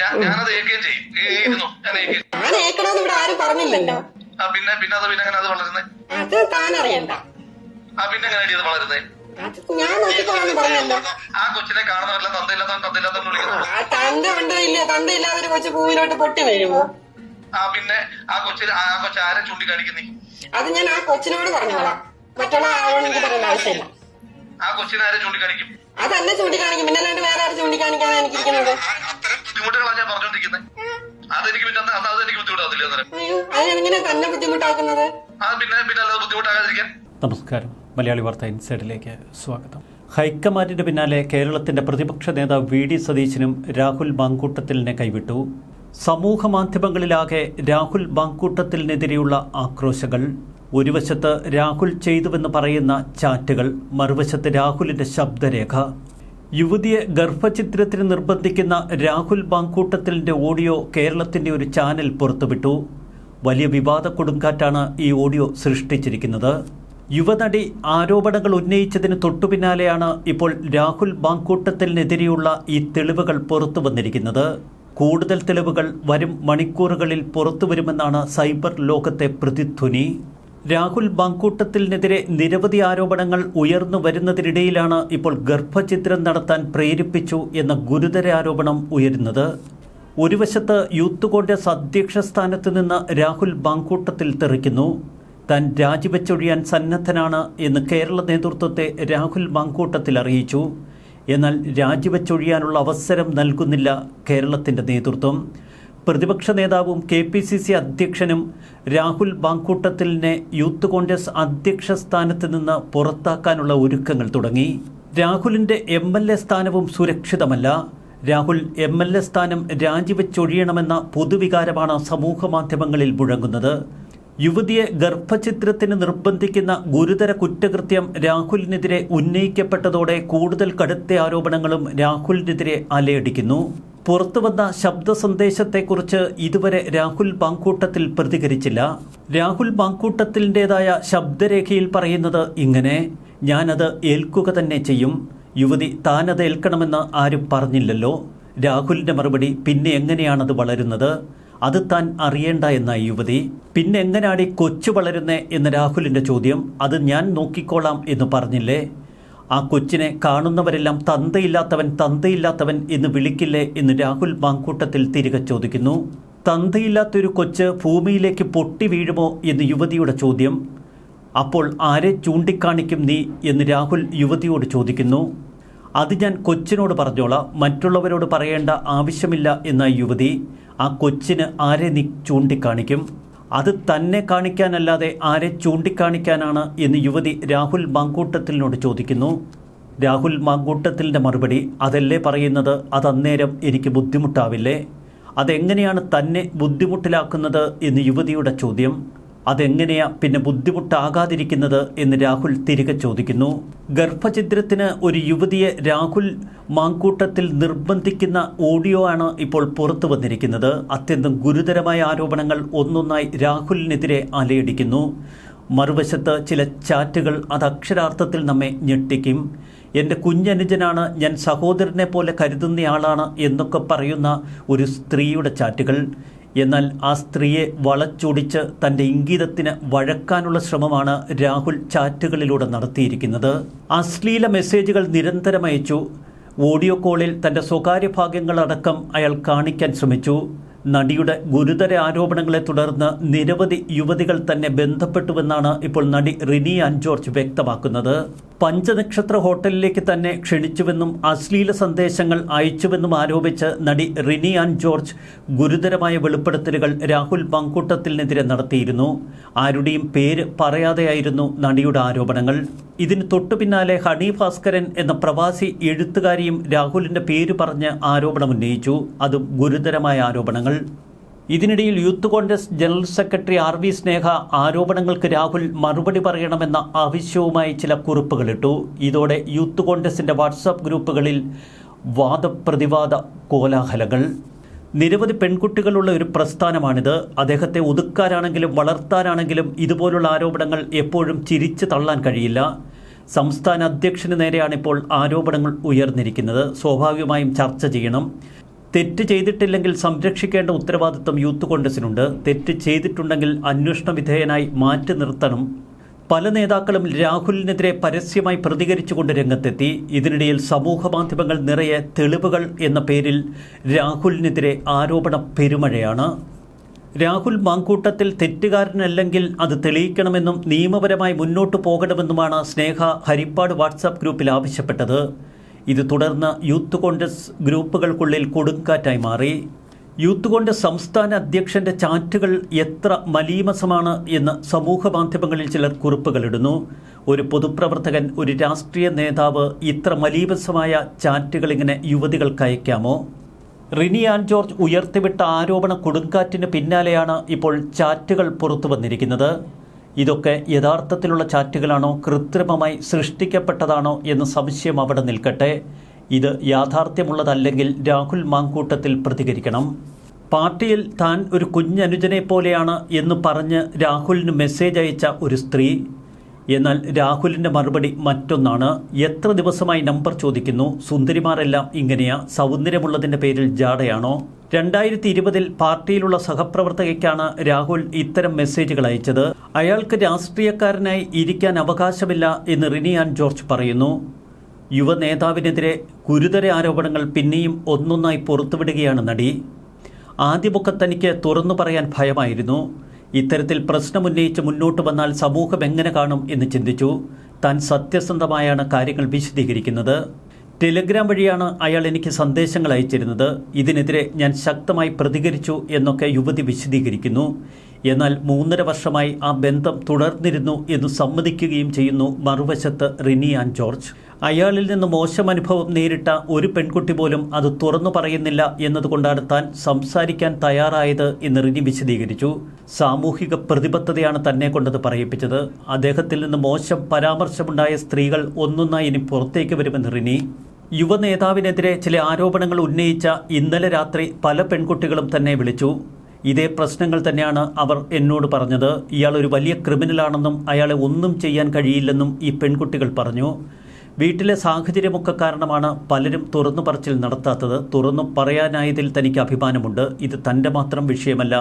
ഞാനത് ഏക്കുകയും ചെയ്യും. ഇരുന്നു? ഞാൻ ഏക്കുകയും ഞാൻ ഏക്കണമെന്ന് ഇവിടെ ആരും പറഞ്ഞില്ലല്ലോ. ആ പിന്നെ പിന്നെ അത് പിന്നെ അങ്ങനെ അത് വളരുന്നേ? അത് താൻ അറിയണ്ട. ആ പിന്നെ അങ്ങനെ അത് വളരുന്നേ? അത് ഞാൻ നോക്കിക്കോളാന്ന് പറഞ്ഞല്ലോ. ആ കൊച്ചിനെ കാണുന്നവരെല്ലാം തന്തയില്ലാത്തവൻ തന്തയില്ലാത്തവൻ വിളിക്കുന്നു. ആ തന്ത ഉണ്ടോ ഇല്ല തന്ത ഇല്ലാതെ ഒരു കൊച്ചു പൂവിലോട്ട് പൊട്ടി വീഴുമോ ആ പിന്നെ ആ കൊച്ചിന് ആ കൊച്ചു ആരെ ചൂണ്ടിക്കാണിക്കുന്നേ? അത് ഞാൻ ആ കൊച്ചിനോട് പറഞ്ഞോളാം. മറ്റുള്ള ആളോട് എനിക്ക് പറയേണ്ട ആവശ്യമില്ല. ആ കൊച്ചിനെ ആരെ ചൂണ്ടിക്കാണിക്കും? അതന്നെ ചൂണ്ടിക്കാണിക്കും. പിന്നെ അല്ലാണ്ട് വേറെ ആരും ചൂണ്ടിക്കാണിക്കാതെ എനിക്കിരിക്കുന്നത്? ബുദ്ധിമുട്ടുകളാണ് ഞാൻ പറഞ്ഞോണ്ടിരിക്കുന്നത് അതെനിക്ക് പിന്നെ അന്ന് അത് എനിക്ക് ബുദ്ധിമുട്ടാകത്തില്ല അന്നേരം. അയ്യോ അതിനെങ്ങനെ തന്നെ ബുദ്ധിമുട്ടാക്കുന്നത്? ആ പിന്നെ പിന്നെ അല്ലാതെ ബുദ്ധിമുട്ടാകാതിരിക്കാൻ. നമസ്കാരം. മലയാളി വാർത്ത ഇൻസൈഡിലേക്ക് സ്വാഗതം. ഹൈക്കമാൻഡിന്റെ പിന്നാലെ കേരളത്തിന്റെ പ്രതിപക്ഷ നേതാവ് വി ഡി സതീശനും രാഹുൽ മാങ്കൂട്ടത്തിലിനെ കൈവിട്ടു. സമൂഹ മാധ്യമങ്ങളിലാകെ രാഹുൽ മാങ്കൂട്ടത്തിനെതിരെയുള്ള ആക്രോശങ്ങൾ. ഒരു വശത്ത് രാഹുൽ ചെയ്തുവെന്ന് പറയുന്ന ചാറ്റുകൾ മറുവശത്ത് രാഹുലിന്റെ ശബ്ദരേഖ. യുവതിയെ ഗർഭചിത്രത്തിന് നിർബന്ധിക്കുന്ന രാഹുൽ ബാങ്കൂട്ടത്തിലിന്റെ ഓഡിയോ കേരളത്തിന്റെ ഒരു ചാനൽ പുറത്തുവിട്ടു. വലിയ വിവാദ കൊടുങ്കാറ്റാണ് ഈ ഓഡിയോ സൃഷ്ടിച്ചിരിക്കുന്നത്. യുവനടി ആരോപണങ്ങൾ ഉന്നയിച്ചതിന് തൊട്ടുപിന്നാലെയാണ് ഇപ്പോൾ രാഹുൽ ബാങ്കൂട്ടത്തിനെതിരെയുള്ള ഈ തെളിവുകൾ പുറത്തു വന്നിരിക്കുന്നത്. കൂടുതൽ തെളിവുകൾ വരും മണിക്കൂറുകളിൽ പുറത്തു വരുമെന്നാണ് സൈബർ ലോകത്തെ പ്രതിധ്വനി. രാഹുൽ ബാങ്കൂട്ടത്തിനെതിരെ നിരവധി ആരോപണങ്ങൾ ഉയർന്നു വരുന്നതിനിടയിലാണ് ഇപ്പോൾ ഗർഭചിത്രം നടത്താൻ പ്രേരിപ്പിച്ചു എന്ന ഗുരുതര ആരോപണം ഉയരുന്നത്. ഒരു വശത്ത് യൂത്ത് കോൺഗ്രസ് അധ്യക്ഷ സ്ഥാനത്ത് നിന്ന് രാഹുൽ ബാങ്കൂട്ടത്തിൽ തെറിക്കുന്നു. താൻ രാജിവെച്ചൊഴിയാൻ സന്നദ്ധനാണ് എന്ന് കേരള നേതൃത്വത്തെ രാഹുൽ ബാങ്കൂട്ടത്തിൽ അറിയിച്ചു. എന്നാൽ രാജിവെച്ചൊഴിയാനുള്ള അവസരം നൽകുന്നില്ല കേരളത്തിന്റെ നേതൃത്വം. പ്രതിപക്ഷ നേതാവും കെ പി സി സി അധ്യക്ഷനും രാഹുൽ ബാങ്കൂട്ടത്തിലിനെ യൂത്ത് കോൺഗ്രസ് അധ്യക്ഷ സ്ഥാനത്ത് നിന്ന് പുറത്താക്കാനുള്ള ഒരുക്കങ്ങൾ തുടങ്ങി. രാഹുലിന്റെ എം എൽ എ സ്ഥാനവും സുരക്ഷിതമല്ല. രാഹുൽ എം എൽ എ സ്ഥാനം രാജിവെച്ചൊഴിയണമെന്ന പൊതുവികാരമാണ് സമൂഹ മാധ്യമങ്ങളിൽ മുഴങ്ങുന്നത്. യുവതിയെ ഗർഭചിത്രത്തിന് നിർബന്ധിക്കുന്ന ഗുരുതര കുറ്റകൃത്യം രാഹുലിനെതിരെ ഉന്നയിക്കപ്പെട്ടതോടെ കൂടുതൽ കടുത്ത ആരോപണങ്ങളും രാഹുലിനെതിരെ അലയടിക്കുന്നു. പുറത്തുവന്ന ശബ്ദ സന്ദേശത്തെക്കുറിച്ച് ഇതുവരെ രാഹുൽ ബാങ്കൂട്ടത്തിൽ പ്രതികരിച്ചില്ല. രാഹുൽ ബാങ്കൂട്ടത്തിന്റെതായ ശബ്ദരേഖയിൽ പറയുന്നത് ഇങ്ങനെ ഞാനത് ഏൽക്കുക തന്നെ ചെയ്യും. യുവതി താനത് ഏൽക്കണമെന്ന് ആരും പറഞ്ഞില്ലല്ലോ. രാഹുലിന്റെ മറുപടി പിന്നെ എങ്ങനെയാണത് വളരുന്നത്? അത് താൻ അറിയേണ്ട എന്ന യുവതി. പിന്നെ എങ്ങനെയാണ് ഈ കൊച്ചു വളരുന്നേ? എന്ന രാഹുലിന്റെ ചോദ്യം അത് ഞാൻ നോക്കിക്കോളാം എന്ന് പറഞ്ഞില്ലേ? ആ കൊച്ചിനെ കാണുന്നവരെല്ലാം തന്തയില്ലാത്തവൻ തന്തയില്ലാത്തവൻ എന്ന് വിളിക്കില്ലേ എന്ന് രാഹുൽ മാങ്കൂട്ടത്തിൽ തിരികെ ചോദിക്കുന്നു. തന്തയില്ലാത്തൊരു കൊച്ച് ഭൂമിയിലേക്ക് പൊട്ടി വീഴുമോ എന്ന് യുവതിയുടെ ചോദ്യം. അപ്പോൾ ആരെ ചൂണ്ടിക്കാണിക്കും നീ എന്ന് രാഹുൽ യുവതിയോട് ചോദിക്കുന്നു. അത് ഞാൻ കൊച്ചിനോട് പറഞ്ഞോളാം. മറ്റുള്ളവരോട് പറയേണ്ട ആവശ്യമില്ല എന്ന യുവതി. ആ കൊച്ചിന് ആരെ നീ ചൂണ്ടിക്കാണിക്കും? അത് തന്നെ കാണിക്കാനല്ലാതെ ആരെ ചൂണ്ടിക്കാണിക്കാനാണ് എന്ന് യുവതി രാഹുൽ മാങ്കൂട്ടത്തിലിനോട് ചോദിക്കുന്നു. രാഹുൽ മാങ്കൂട്ടത്തിലിന്റെ മറുപടി അതല്ലേ പറയുന്നത്? അതന്നേരം എനിക്ക് ബുദ്ധിമുട്ടാവില്ലേ? അതെങ്ങനെയാണ് തന്നെ ബുദ്ധിമുട്ടിലാക്കുന്നത്? എന്ന് യുവതിയുടെ ചോദ്യം. അതെങ്ങനെയാ പിന്നെ ബുദ്ധിമുട്ടാകാതിരിക്കുന്നത് എന്ന് രാഹുൽ തിരികെ ചോദിക്കുന്നു. ഗർഭഛിദ്രത്തിന് ഒരു യുവതിയെ രാഹുൽ മാങ്കൂട്ടത്തിൽ നിർബന്ധിക്കുന്ന ഓഡിയോ ആണ് ഇപ്പോൾ പുറത്തു വന്നിരിക്കുന്നത്. അത്യന്തം ഗുരുതരമായ ആരോപണങ്ങൾ ഒന്നൊന്നായി രാഹുലിനെതിരെ അലയടിക്കുന്നു. മറുവശത്ത് ചില ചാറ്റുകൾ അത് അക്ഷരാർത്ഥത്തിൽ നമ്മെ ഞെട്ടിക്കും. എന്റെ കുഞ്ഞനുജനാണ് ഞാൻ സഹോദരനെ പോലെ കരുതുന്നയാളാണ് എന്നൊക്കെ പറയുന്ന ഒരു സ്ത്രീയുടെ ചാറ്റുകൾ. എന്നാൽ ആ സ്ത്രീയെ വളച്ചൊടിച്ച് തന്റെ ഇംഗിതത്തിന് വഴക്കാനുള്ള ശ്രമമാണ് രാഹുൽ ചാറ്റുകളിലൂടെ നടത്തിയിരിക്കുന്നത്. അശ്ലീല മെസ്സേജുകൾ നിരന്തരം അയച്ചു. ഓഡിയോ കോളിൽ തന്റെ സ്വകാര്യ ഭാഗങ്ങളടക്കം അയാൾ കാണിക്കാൻ ശ്രമിച്ചു. നടിയുടെ ഗുരുതര ആരോപണങ്ങളെ തുടർന്ന് നിരവധി യുവതികൾ തന്നെ ബന്ധപ്പെട്ടുവെന്നാണ് ഇപ്പോൾ നടി റിനി ആൻ ജോർജ് വ്യക്തമാക്കുന്നത്. പഞ്ചനക്ഷത്ര ഹോട്ടലിലേക്ക് തന്നെ ക്ഷണിച്ചുവെന്നും അശ്ലീല സന്ദേശങ്ങൾ അയച്ചുവെന്നും ആരോപിച്ച് നടി റിനി ആൻ ജോർജ് ഗുരുതരമായ വെളിപ്പെടുത്തലുകൾ രാഹുൽ പങ്കൂട്ടത്തിനെതിരെ നടത്തിയിരുന്നു. ആരുടെയും പേര് പറയാതെയായിരുന്നു നടിയുടെ ആരോപണങ്ങൾ. ഇതിന് തൊട്ടു പിന്നാലെ ഹണി ഭാസ്കരൻ എന്ന പ്രവാസി എഴുത്തുകാരിയും രാഹുലിന്റെ പേര് പറഞ്ഞ് ആരോപണം ഉന്നയിച്ചു. അതും ഗുരുതരമായ ആരോപണങ്ങൾ. ഇതിനിടയിൽ youth Congress general secretary R V Sneha ആരോപണങ്ങൾക്ക് രാഹുൽ മറുപടി പറയണമെന്ന ആവശ്യവുമായി ചില കുറിപ്പുകളിട്ടു ഇതോടെ യൂത്ത് കോൺഗ്രസിന്റെ വാട്സാപ്പ് ഗ്രൂപ്പുകളിൽ വാദപ്രതിവാദ കോലാഹലങ്ങൾ. നിരവധി പെൺകുട്ടികളുള്ള ഒരു പ്രസ്ഥാനമാണിത്. അദ്ദേഹത്തെ ഒതുക്കാനാണെങ്കിലും വളർത്താനാണെങ്കിലും ഇതുപോലുള്ള ആരോപണങ്ങൾ എപ്പോഴും ചിരിച്ചു തള്ളാൻ കഴിയില്ല. സംസ്ഥാന അധ്യക്ഷന് നേരെയാണ് ഇപ്പോൾ ആരോപണങ്ങൾ ഉയർന്നിരിക്കുന്നത്. സ്വാഭാവികമായും ചർച്ച ചെയ്യണം. തെറ്റ് ചെയ്തിട്ടില്ലെങ്കിൽ സംരക്ഷിക്കേണ്ട ഉത്തരവാദിത്വം യൂത്ത് കോൺഗ്രസിനുണ്ട്. തെറ്റ് ചെയ്തിട്ടുണ്ടെങ്കിൽ അന്വേഷണ വിധേയനായി മാറ്റി നിർത്തണം. പല നേതാക്കളും രാഹുലിനെതിരെ പരസ്യമായി പ്രതികരിച്ചുകൊണ്ട് രംഗത്തെത്തി. ഇതിനിടയിൽ സമൂഹ മാധ്യമങ്ങൾ നിറയെ തെളിവുകൾ എന്ന പേരിൽ രാഹുലിനെതിരെ ആരോപണ പെരുമഴയാണ്. രാഹുൽ മാങ്കൂട്ടത്തിൽ തെറ്റുകാരനല്ലെങ്കിൽ അത് തെളിയിക്കണമെന്നും നിയമപരമായി മുന്നോട്ടു പോകണമെന്നുമാണ് സ്നേഹ ഹരിപ്പാട് വാട്സാപ്പ് ഗ്രൂപ്പിൽ ആവശ്യപ്പെട്ടത്. ഇത് തുടർന്ന് യൂത്ത് കോൺഗ്രസ് ഗ്രൂപ്പുകൾക്കുള്ളിൽ കൊടുങ്കാറ്റായി മാറി. യൂത്ത് കോൺഗ്രസ് സംസ്ഥാന അധ്യക്ഷന്റെ ചാറ്റുകൾ എത്ര മലീമസമാണ് എന്ന് സമൂഹ മാധ്യമങ്ങളിൽ ചിലർ കുറിപ്പുകളിടുന്നു. ഒരു പൊതുപ്രവർത്തകൻ ഒരു രാഷ്ട്രീയ നേതാവ് ഇത്ര മലീമസമായ ചാറ്റുകൾ ഇങ്ങനെ യുവതികൾക്ക് അയക്കാമോ? റിനി ആൻ ജോർജ് ഉയർത്തിവിട്ട ആരോപണ കൊടുങ്കാറ്റിന് പിന്നാലെയാണ് ഇപ്പോൾ ചാറ്റുകൾ പുറത്തു വന്നിരിക്കുന്നത്. ഇതൊക്കെ യഥാർത്ഥത്തിലുള്ള ചാറ്റുകളാണോ കൃത്രിമമായി സൃഷ്ടിക്കപ്പെട്ടതാണോ എന്ന സംശയം അവിടെ നിൽക്കട്ടെ. ഇത് യാഥാർത്ഥ്യമുള്ളതല്ലെങ്കിൽ രാഹുൽ മാങ്കൂട്ടത്തിൽ പ്രതികരിക്കണം. പാർട്ടിയിൽ താൻ ഒരു കുഞ്ഞനുജനെ പോലെയാണ് എന്ന് പറഞ്ഞ് രാഹുലിന് മെസ്സേജ് അയച്ച ഒരു സ്ത്രീ. എന്നാൽ രാഹുലിന്റെ മറുപടി മറ്റൊന്നാണ്. എത്ര ദിവസമായി നമ്പർ ചോദിക്കുന്നു? സുന്ദരിമാരെല്ലാം ഇങ്ങനെയാ. സൗന്ദര്യമുള്ളതിന്റെ പേരിൽ ജാടയാണോ രണ്ടായിരത്തി ഇരുപതിൽ പാർട്ടിയിലുള്ള സഹപ്രവർത്തകയ്ക്കാണ് രാഹുൽ ഇത്തരം മെസ്സേജുകൾ അയച്ചത്. അയാൾക്ക് രാഷ്ട്രീയക്കാരനായി ഇരിക്കാൻ അവകാശമില്ല എന്ന് റിനിയാൻ ജോർജ് പറയുന്നു. യുവ നേതാവിനെതിരെ ഗുരുതര ആരോപണങ്ങൾ പിന്നെയും ഒന്നൊന്നായി പുറത്തുവിടുകയാണ് നടി. ആദ്യമൊക്കെ തനിക്ക് തുറന്നു പറയാൻ ഭയമായിരുന്നു. ഇത്തരത്തിൽ പ്രശ്നമുന്നയിച്ച് മുന്നോട്ട് വന്നാൽ സമൂഹം എങ്ങനെ കാണും എന്ന് ചിന്തിച്ചു. താൻ സത്യസന്ധമായാണ് കാര്യങ്ങൾ വിശദീകരിക്കുന്നത്. ടെലിഗ്രാം വഴിയാണ് അയാൾ എനിക്ക് സന്ദേശങ്ങൾ അയച്ചിരുന്നത്. ഇതിനെതിരെ ഞാൻ ശക്തമായി പ്രതികരിച്ചു എന്നൊക്കെ യുവതി വിശദീകരിക്കുന്നു. എന്നാൽ മൂന്നര വർഷമായി ആ ബന്ധം തുടർന്നിരുന്നു എന്ന് സമ്മതിക്കുകയും ചെയ്യുന്നു മറുവശത്ത് റിനി ആൻ ജോർജ്. അയാളിൽ നിന്ന് മോശം അനുഭവം നേരിട്ട ഒരു പെൺകുട്ടി പോലും അത് തുറന്നു പറയുന്നില്ല എന്നതുകൊണ്ടാണ് താൻ സംസാരിക്കാൻ തയ്യാറായത് എന്ന് റിനി വിശദീകരിച്ചു. സാമൂഹിക പ്രതിബദ്ധതയാണ് തന്നെ കൊണ്ടത് പറയിപ്പിച്ചത്. അദ്ദേഹത്തിൽ നിന്ന് മോശം പരാമർശമുണ്ടായ സ്ത്രീകൾ ഒന്നൊന്നായി ഇനി പുറത്തേക്ക് വരുമെന്ന് റിനി. യുവനേതാവിനെതിരെ ചില ആരോപണങ്ങൾ ഉന്നയിച്ച ഇന്നലെ രാത്രി പല പെൺകുട്ടികളും തന്നെ വിളിച്ചു. ഇതേ പ്രശ്നങ്ങൾ തന്നെയാണ് അവർ എന്നോട് പറഞ്ഞത്. ഇയാൾ ഒരു വലിയ ക്രിമിനലാണെന്നും അയാളെ ഒന്നും ചെയ്യാൻ കഴിയില്ലെന്നും ഈ പെൺകുട്ടികൾ പറഞ്ഞു. വീട്ടിലെ സാഹചര്യമൊക്കെ കാരണമാണ് പലരും തുറന്നു പറച്ചിൽ നടത്താത്തത്. തുറന്നു പറയാനായതിൽ തനിക്ക് അഭിമാനമുണ്ട്. ഇത് തന്റെ മാത്രം വിഷയമല്ല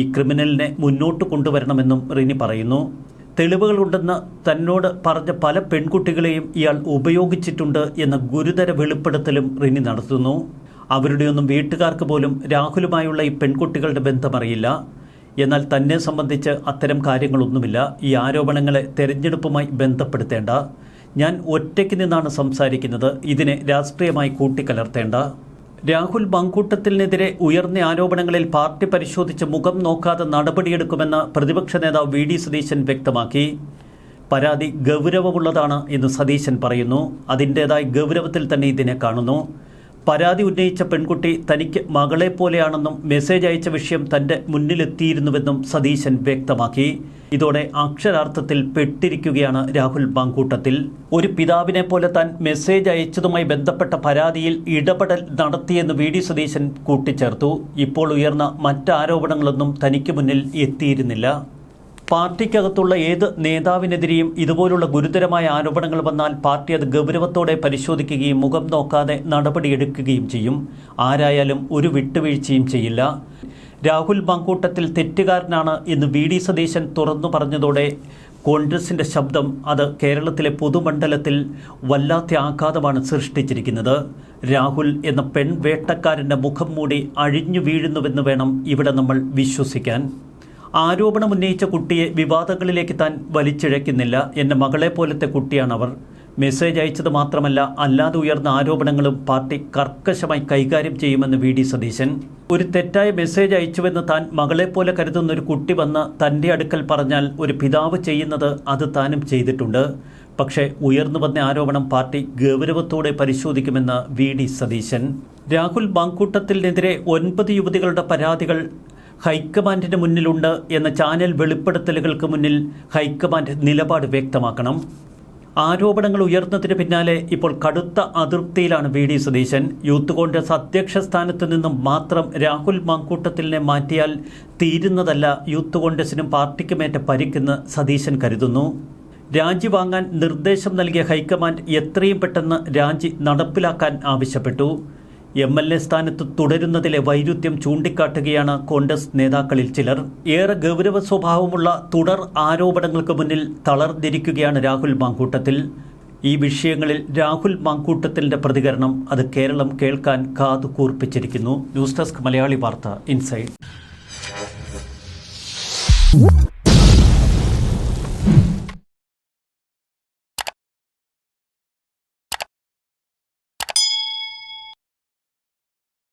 ഈ ക്രിമിനലിനെ മുന്നോട്ട് കൊണ്ടുവരണമെന്നും റിനി പറയുന്നു. തെളിവുകളുണ്ടെന്ന് തന്നോട് പറഞ്ഞ പല പെൺകുട്ടികളെയും ഇയാൾ ഉപയോഗിച്ചിട്ടുണ്ട് എന്ന ഗുരുതര വെളിപ്പെടുത്തലും റിനി നടത്തുന്നു. അവരുടെയൊന്നും വീട്ടുകാർക്ക് പോലും രാഹുലുമായുള്ള ഈ പെൺകുട്ടികളുടെ ബന്ധമറിയില്ല. എന്നാൽ തന്നെ സംബന്ധിച്ച് അത്തരം കാര്യങ്ങളൊന്നുമില്ല. ഈ ആരോപണങ്ങളെ തെരഞ്ഞെടുപ്പുമായി ബന്ധപ്പെടുത്തേണ്ട. ഞാൻ ഒറ്റയ്ക്ക് നിന്നാണ് സംസാരിക്കുന്നത്. ഇതിനെ രാഷ്ട്രീയമായി കൂട്ടിക്കലർത്തേണ്ട. രാഹുൽ മങ്കൂട്ടത്തിനെതിരെ ഉയർന്ന ആരോപണങ്ങളിൽ പാർട്ടി പരിശോധിച്ച് മുഖം നോക്കാതെ നടപടിയെടുക്കുമെന്ന് പ്രതിപക്ഷ നേതാവ് വി ഡി സതീശൻ വ്യക്തമാക്കി. പരാതി ഗൗരവമുള്ളതാണ് എന്ന് സതീശൻ പറയുന്നു. അതിന്റേതായ ഗൗരവത്തിൽ തന്നെ ഇതിനെ കാണുന്നു. പരാതി ഉന്നയിച്ച പെൺകുട്ടി തനിക്ക് മകളെ പോലെയാണെന്നും മെസ്സേജ് അയച്ച വിഷയം തന്റെ മുന്നിലെത്തിയിരുന്നുവെന്നും സതീശൻ വ്യക്തമാക്കി. ഇതോടെ അക്ഷരാർത്ഥത്തിൽ പെട്ടിരിക്കുകയാണ് രാഹുൽ ബാങ്കൂട്ടത്തിൽ. ഒരു പിതാവിനെ പോലെ താൻ മെസ്സേജ് അയച്ചതുമായി ബന്ധപ്പെട്ട പരാതിയിൽ ഇടപെടൽ നടത്തിയെന്ന് വി ഡി സതീശൻ കൂട്ടിച്ചേർത്തു. ഇപ്പോൾ ഉയർന്ന മറ്റാരോപണങ്ങളൊന്നും തനിക്ക് മുന്നിൽ എത്തിയിരുന്നില്ല. പാർട്ടിക്കകത്തുള്ള ഏത് നേതാവിനെതിരെയും ഇതുപോലുള്ള ഗുരുതരമായ ആരോപണങ്ങൾ വന്നാൽ പാർട്ടി അത് ഗൗരവത്തോടെ പരിശോധിക്കുകയും മുഖം നോക്കാതെ നടപടിയെടുക്കുകയും ചെയ്യും. ആരായാലും ഒരു വിട്ടുവീഴ്ചയും ചെയ്യില്ല. രാഹുൽ മങ്കൂട്ടത്തിൽ തെറ്റുകാരനാണ് എന്ന് വി ഡി സതീശൻ തുറന്നു പറഞ്ഞതോടെ കോൺഗ്രസിന്റെ ശബ്ദം അത് കേരളത്തിലെ പൊതുമണ്ഡലത്തിൽ വല്ലാത്ത ആഘാതമാണ് സൃഷ്ടിച്ചിരിക്കുന്നത്. രാഹുൽ എന്ന പെൺവേട്ടക്കാരന്റെ മുഖം മൂടി അഴിഞ്ഞു വീഴുന്നുവെന്ന് വേണം ഇവിടെ നമ്മൾ വിശ്വസിക്കാൻ. ആരോപണം ഉന്നയിച്ച കുട്ടിയെ വിവാദങ്ങളിലേക്ക് താൻ വലിച്ചിഴയ്ക്കുന്നില്ല. എന്റെ മകളെ പോലത്തെ കുട്ടിയാണവർ മെസ്സേജ് അയച്ചത് മാത്രമല്ല അല്ലാതെ ഉയർന്ന ആരോപണങ്ങളും പാർട്ടി കർക്കശമായി കൈകാര്യം ചെയ്യുമെന്ന് വി ഡി സതീശൻ. ഒരു തെറ്റായ മെസ്സേജ് അയച്ചുവെന്ന് താൻ മകളെപ്പോലെ കരുതുന്ന ഒരു കുട്ടി വന്ന് തന്റെ അടുക്കൽ പറഞ്ഞാൽ ഒരു പിതാവ് ചെയ്യുന്നത് അത് താനും ചെയ്തിട്ടുണ്ട്. പക്ഷേ ഉയർന്നു വന്ന ആരോപണം പാർട്ടി ഗൗരവത്തോടെ പരിശോധിക്കുമെന്ന് വി ഡി സതീശൻ. രാഹുൽ മാങ്കൂട്ടത്തിനെതിരെ ഒൻപത് യുവതികളുടെ പരാതികൾ ഹൈക്കമാൻഡിന് മുന്നിലുണ്ട് എന്ന ചാനൽ വെളിപ്പെടുത്തലുകൾക്ക് മുന്നിൽ ഹൈക്കമാൻഡ് നിലപാട് വ്യക്തമാക്കണം. ആരോപണങ്ങൾ ഉയർന്നതിന് പിന്നാലെ ഇപ്പോൾ കടുത്ത അതൃപ്തിയിലാണ് V D Satheesan. Youth Congress അധ്യക്ഷ സ്ഥാനത്ത് നിന്നും മാത്രം രാഹുൽ മാങ്കൂട്ടത്തിലിനെ മാറ്റിയാൽ തീരുന്നതല്ല യൂത്ത് കോൺഗ്രസിനും പാർട്ടിക്കുമേറ്റ പരിക്കെന്ന് സതീശൻ കരുതുന്നു. രാജി വാങ്ങാൻ നിർദ്ദേശം നൽകിയ ഹൈക്കമാൻഡ് എത്രയും പെട്ടെന്ന് രാജി നടപ്പിലാക്കാൻ ആവശ്യപ്പെട്ടു. എം എൽ എ സ്ഥാനത്ത് തുടരുന്നതിലെ വൈരുദ്ധ്യം ചൂണ്ടിക്കാട്ടുകയാണ് കോൺഗ്രസ് നേതാക്കളിൽ ചിലർ. ഏറെ ഗൗരവ സ്വഭാവമുള്ള തുടർ ആരോപണങ്ങൾക്ക് മുന്നിൽ തളർന്നിരിക്കുകയാണ് രാഹുൽ മാങ്കൂട്ടത്തിൽ. ഈ വിഷയങ്ങളിൽ രാഹുൽ മാങ്കൂട്ടത്തിന്റെ പ്രതികരണം അത് കേരളം കേൾക്കാൻ കാതു കൂർപ്പിച്ചിരിക്കുന്നു. ന്യൂസ് ഡെസ്ക് മലയാളി വാർത്ത ഇൻസൈഡ്.